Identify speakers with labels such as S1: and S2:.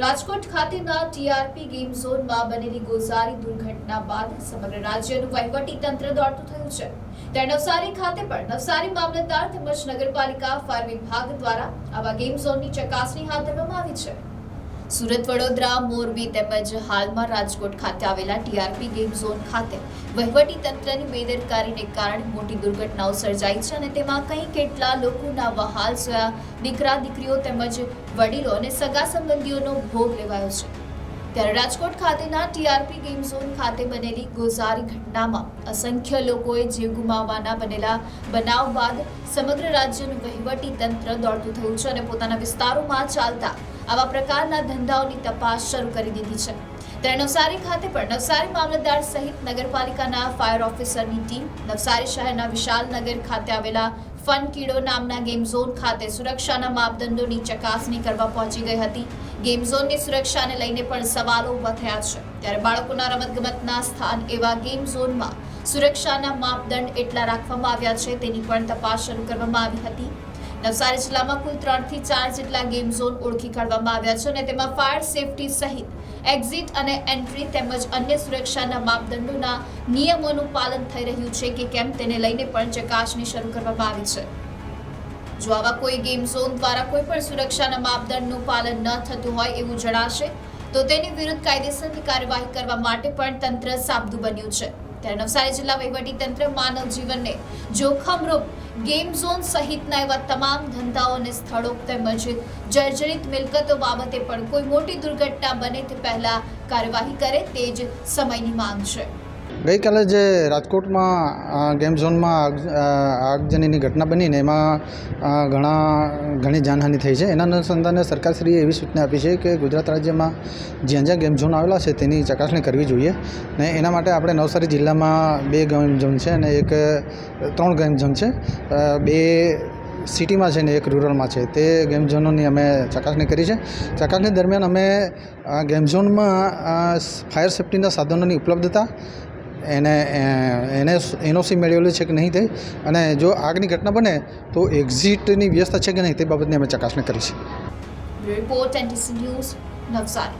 S1: રાજકોટ ખાતેના TRP game ઝોનમાં બનેલી ગોઝારી દુર્ઘટના બાદ સમગ્ર રાજ્યનું વહીવટી તંત્ર દોડતું થયું છે. ત્યારે નવસારી ખાતે પણ નવસારી મામલતદાર તેમજ નગરપાલિકા ફાયર વિભાગ દ્વારા આવા ગેમ ઝોનની ચકાસણી હાથ ધરવામાં આવી છે. સુરત, વડોદરા, મોરબી તેમજ હાલમાં રાજકોટ ખાતે આવેલા ટીઆરપી ગેમ ઝોન ખાતે વહીવટી તંત્રની બેદરકારીને કારણે મોટી દુર્ઘટનાઓ સર્જાઈ છે અને તેમાં કંઈ કેટલા લોકોના વહાલ સોયા દીકરા, દીકરીઓ તેમજ વડીલો અને સગા સંબંધીઓનો ભોગ લેવાયો છે. ત્યારે રાજકોટ ખાતેના ટીઆરપી ગેમ ઝોન ખાતે બનેલી ગોઝારી ઘટનામાં અસંખ્ય લોકોએ જીવ ગુમાવવાના બનેલા બનાવ બાદ સમગ્ર રાજ્યનું વહીવટી તંત્ર દોડતું થયું છે અને પોતાના વિસ્તારોમાં ચાલતા આવા પ્રકારના ધંધાઓની તપાસ શરૂ કરી દીધી છે. ત્યારે નવસારી ખાતે પણ નવસારી મામલતદાર સહિત નગરપાલિકાના ફાયર ઓફિસરની ટીમ નવસારી શહેરના વિશાલનગર ખાતે આવેલા ફન કીડો નામના ગેમ ઝોન ખાતે સુરક્ષાના માપદંડોની ચકાસણી કરવા પહોંચી ગઈ હતી. ગેમ ઝોનની સુરક્ષાને લઈને પણ સવાલો ઊભા થયા છે. ત્યારે બાળકોના રમતગમતના સ્થાન એવા ગેમ ઝોનમાં સુરક્ષાના માપદંડ એટલા રાખવામાં આવ્યા છે તેની પણ તપાસ શરૂ કરવામાં આવી હતી. નવસારી જિલ્લામાં કુલ ત્રણથી ચાર જેટલા ગેમ ઝોન ઓળખી કાઢવામાં આવ્યા છે અને તેમાં ફાયર સેફટી સહિત એક્ઝિટ અને એન્ટ્રી તેમજ અન્ય સુરક્ષાના માપદંડોના નિયમોનું પાલન થઈ રહ્યું છે કે કેમ તેને લઈને પણ ચકાસણી શરૂ કરવામાં આવી છે. જો આવા કોઈ ગેમ ઝોન દ્વારા કોઈ પણ સુરક્ષાના માપદંડનું પાલન ન થતું હોય એવું જણાશે, તો તેની વિરુદ્ધ કાયદેસરની કાર્યવાહી કરવા માટે પણ તંત્ર સાબદું બન્યું છે. ત્યારે નવસારી જિલ્લા વહીવટી તંત્ર માનવ જીવનને જોખમરૂપ ગેમ ઝોન સહિતના એવા તમામ ધંધાઓ અને સ્થળો તેમજ જર્જરિત મિલકતો બાબતે પણ કોઈ મોટી દુર્ઘટના બને તે પહેલા કાર્યવાહી કરે તે જ સમયની માંગ છે.
S2: ગઈકાલે જે રાજકોટમાં ગેમ ઝોનમાં આગ આગજનીની ઘટના બની ને એમાં ઘણા, ઘણી જાનહાનિ થઈ છે. એના અનુસંધાને સરકારશ્રીએ એવી સૂચના આપી છે કે ગુજરાત રાજ્યમાં જ્યાં જ્યાં ગેમ ઝોન આવેલા છે તેની ચકાસણી કરવી જોઈએ ને એના માટે આપણે નવસારી જિલ્લામાં બે ગેમ ઝોન છે અને એક, ત્રણ ગેમ ઝોન છે. બે સિટીમાં છે ને એક રૂરલમાં છે. તે ગેમ ઝોનોની અમે ચકાસણી કરી છે. ચકાસણી દરમિયાન અમે ગેમ ઝોનમાં ફાયર સેફ્ટીના સાધનોની ઉપલબ્ધતા એને એને એનઓસી મેળવેલું છે કે નહીં તે? અને જો આગની ઘટના બને, તો એક્ઝિટની વ્યવસ્થા છે કે નહીં તે બાબતની અમે ચકાસણી કરી છે
S1: રિપોર્ટ એન્ડ ન્યૂઝ નવસારી